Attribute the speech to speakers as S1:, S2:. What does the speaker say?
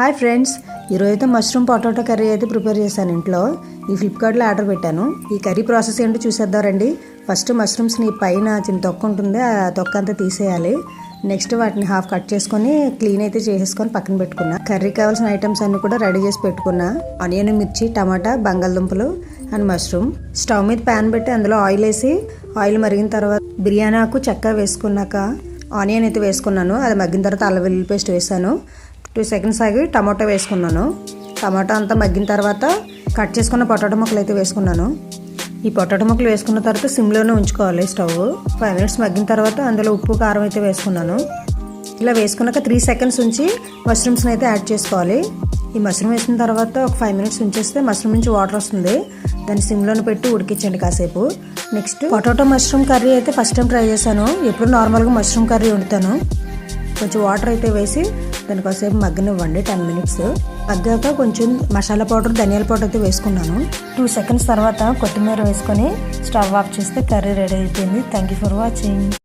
S1: Hi friends ఈరోజు అయితే mushroom potato curry అయితే ప్రిపేర్ చేశాను ఇంట్లో. ఈ ఫ్లిప్కార్ట్లో ఆర్డర్ పెట్టాను. ఈ కర్రీ ప్రాసెస్ ఏంటో చూసేద్దారండి ఫస్ట్ మష్రూమ్స్ని పైన చిన్న తొక్క ఉంటుంది ఆ తొక్క అంతా తీసేయాలి. నెక్స్ట్ వాటిని హాఫ్ కట్ చేసుకొని క్లీన్ అయితే చేసేసుకొని పక్కన పెట్టుకున్నా. కర్రీ కావాల్సిన ఐటమ్స్ అన్ని కూడా రెడీ చేసి పెట్టుకున్నా. ఆనియన్ మిర్చి టమాటా బంగాళదుంపలు అండ్ మష్రూమ్. స్టవ్ మీద ప్యాన్ పెట్టి అందులో ఆయిల్ వేసి ఆయిల్ మరిగిన తర్వాత బిర్యానీ ఆకు చెక్క వేసుకున్నాక ఆనియన్ అయితే వేసుకున్నాను. అది మగ్గిన తర్వాత అల్ల వెల్లుల్లి పేస్ట్ వేసాను. టూ సెకండ్స్ ఆగి టమాటో వేసుకున్నాను. టమాటా అంతా మగ్గిన తర్వాత కట్ చేసుకున్న పొటాటో ముక్కలు అయితే వేసుకున్నాను. ఈ పొటాటో ముక్కలు వేసుకున్న తర్వాత సిమ్లోనే ఉంచుకోవాలి స్టవ్. ఫైవ్ మినిట్స్ మగ్గిన తర్వాత అందులో ఉప్పు కారం అయితే వేసుకున్నాను. ఇలా వేసుకున్నాక త్రీ సెకండ్స్ ఉంచి మష్రూమ్స్ని అయితే యాడ్ చేసుకోవాలి. ఈ మష్రూమ్ వేసిన తర్వాత ఒక ఫైవ్ మినిట్స్ ఉంచేస్తే మష్రూమ్ నుంచి వాటర్ వస్తుంది. దాన్ని సిమ్లోనే పెట్టి ఉడికించండి కాసేపు. నెక్స్ట్ పొటాటో మష్రూమ్ కర్రీ అయితే ఫస్ట్ టైం ట్రై చేశాను. ఎప్పుడు నార్మల్గా మష్రూమ్ కర్రీ వండుతాను. కొంచెం వాటర్ అయితే వేసి దాన్ని కాసేపు మగ్గనివ్వండి టెన్ మినిట్స్ మగ్గాక కొంచెం మసాలా పౌడర్ ధనియాల పౌడర్ అయితే వేసుకున్నాను. టూ సెకండ్స్ తర్వాత కొత్తిమీర వేసుకొని స్టవ్ ఆఫ్ చేస్తే కర్రీ రెడీ అయిపోయింది. Thank you for watching